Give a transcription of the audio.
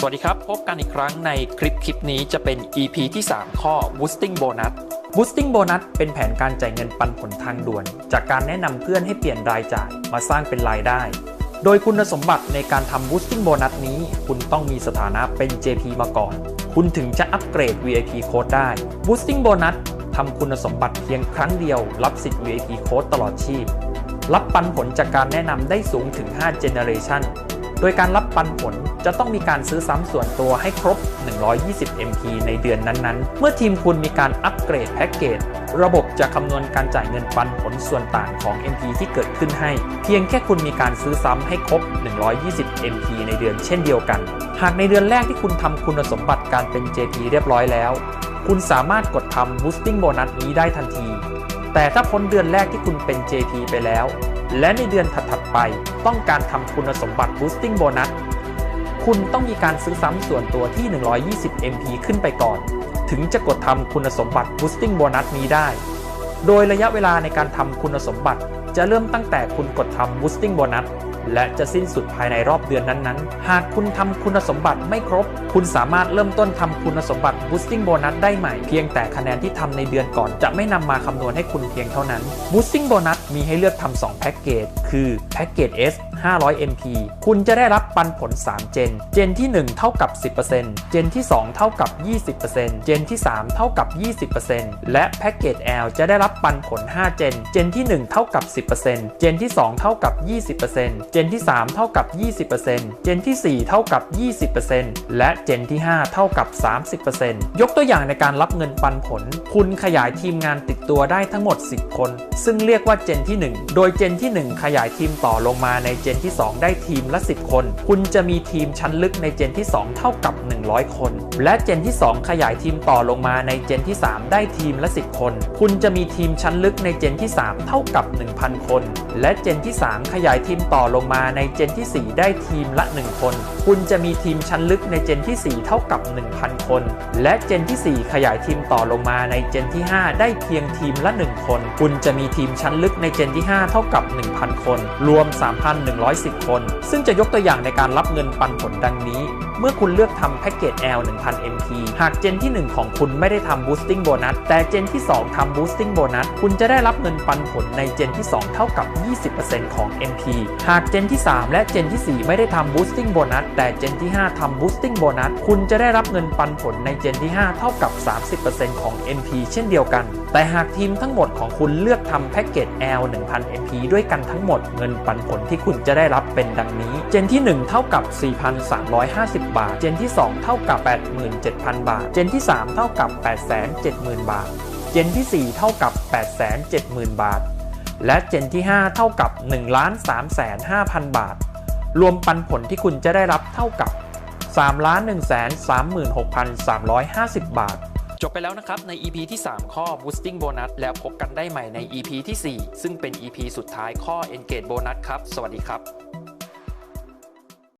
สวัสดีครับ พบกันอีกครั้งในคลิปคลิปนี้จะเป็น EP ที่ 3 ข้อ boosting bonus boosting bonus เป็นแผนการจ่ายเงินปันผลทางด่วน จากการแนะนำเพื่อนให้เปลี่ยนรายจ่ายมาสร้างเป็นรายได้ โดยคุณสมบัติในการทำ boosting bonus นี้ คุณต้องมีสถานะเป็น JP มาก่อน คุณถึงจะอัปเกรด VIP code ได้ boosting bonus ทำคุณสมบัติเพียงครั้งเดียว รับสิทธิ์ VIP code ตลอดชีพ รับปันผลจากการแนะนำได้สูงถึง 5 generation โดยการรับปันผลจะต้องมีการซื้อซ้ำส่วนตัวให้ครบ 120 MP ในเดือนนั้นๆ เมื่อทีมคุณมีการอัปเกรดแพ็กเกจระบบจะคำนวณการจ่ายเงินปันผลส่วนต่างของ MP ที่เกิดขึ้นให้ เพียงแค่คุณมีการซื้อซ้ำให้ครบ 120 MP ในเดือนเช่นเดียวกัน หากในเดือนแรกที่คุณทำคุณสมบัติการเป็น JP เรียบร้อยแล้ว คุณสามารถกดทำ boosting bonus นี้ได้ทันที แต่ถ้าพ้นเดือนแรกที่คุณเป็น JP ไปแล้ว และในเดือนถัดๆไปต้องการทำคุณสมบัติ boosting bonus คุณต้องมีการซื้อซ้ำส่วนตัวที่ 120 MP ขึ้นไปก่อน ถึงจะกดทำคุณสมบัติ boosting bonus นี้ได้ โดยระยะเวลาในการทำคุณสมบัติ จะเริ่มตั้งแต่คุณกดทำ boosting bonus และจะสิ้นสุดภายในรอบเดือนนั้นๆ หากคุณทำคุณสมบัติไม่ครบ คุณสามารถเริ่มต้นทำคุณสมบัติ boosting bonus ได้ใหม่ เพียงแต่คะแนนที่ทำในเดือนก่อนจะไม่นำมาคำนวณให้คุณเพียงเท่านั้น boosting bonus มีให้เลือกทำ2แพ็กเกจ คือแพ็กเกจ S 500 MP คุณจะได้รับปันผล 3 เจน เจนที่ 1 เท่ากับ 10%เจนที่ 2 เท่ากับ 20%เจนที่ 3 เท่ากับ 20%และแพ็กเกจ L จะได้รับปันผล 5 เจน เจนที่ 1 เท่ากับ10%เจนที่ 2 เท่ากับ 20%เจนที่ 3 เท่ากับ 20%เจนที่ 4 เท่ากับ 20%และเจนที่ 5 เท่ากับ 30%ยกตัวอย่างในการรับเงินปันผล คุณขยายทีมงานติดตัวได้ทั้งหมด 10 คน ซึ่งเรียกว่าเจนที่ 1 โดยเจนที่ 1 ขยายทีมต่อลงมาในเจนที่ 2 ได้ทีมละ 10 คน คุณจะมีทีมชั้นลึกในเจนที่ 2 เท่ากับ 100 คน และเจนที่ 2 ขยายทีมต่อลงมาในเจนที่ 3 ได้ทีมละ 10 คน คุณจะมีทีมชั้นลึกในเจนที่ 3 เท่ากับ 1,000คน และเจนที่ 3 ขยายทีมต่อลงมาในเจนที่ 4 ได้ทีมละ 1 คน คุณจะมีทีมชั้นลึกในเจนที่ 4 เท่ากับ 1,000 คน และเจนที่ 4 ขยายทีมต่อลงมาในเจนที่ 5 ได้เพียงทีมละ 1 คน คุณจะมีทีมชั้นลึกในเจนที่ 5 เท่ากับ 1,000 คน รวม 3,110 คน ซึ่งจะยกตัวอย่างในการรับเงินปันผลดังนี้ เมื่อคุณเลือกทำแพ็กเกจ L 1000 MP หากเจนที่ 1 ของคุณไม่ได้ทำ boosting bonus แต่เจนที่ 2 ทำ boosting bonus คุณจะได้รับเงินปันผลในเจนที่ 2 เท่ากับ 20%ของ MP หากเจนที่ 3 และเจนที่ 4 ไม่ได้ทำ boosting bonus แต่เจนที่ 5ทำ boosting bonus คุณจะได้รับเงินปันผลในเจนที่ 5 เท่ากับ 30%ของ MP เช่นเดียวกัน แต่หากทีมทั้งหมดของคุณเลือกทำแพ็กเกจ L 1000 MP ด้วยกันทั้งหมดเงินปันผลที่คุณจะได้รับเป็นดังนี้ เจนที่ 1 เท่ากับ 4,350บาท เจนที่ 2 เท่ากับ 87,000 บาท เจนที่ 3 เท่ากับ 870,000 บาท เจนที่ 4 เท่ากับ 870,000 บาท และเจนที่ 5 เท่ากับ 1 3 5 0 0 0 บาท รวมปันผลที่คุณจะได้รับเท่ากับ 3,136,350 บาทจบไปแล้วนะครับ ใน EP ที่ 3 ข้อ boosting bonus แล้วพบกันได้ใหม่ใน EP ที่ 4 ซึ่งเป็น EP สุดท้ายข้อ engage bonus ครับ สวัสดีครับ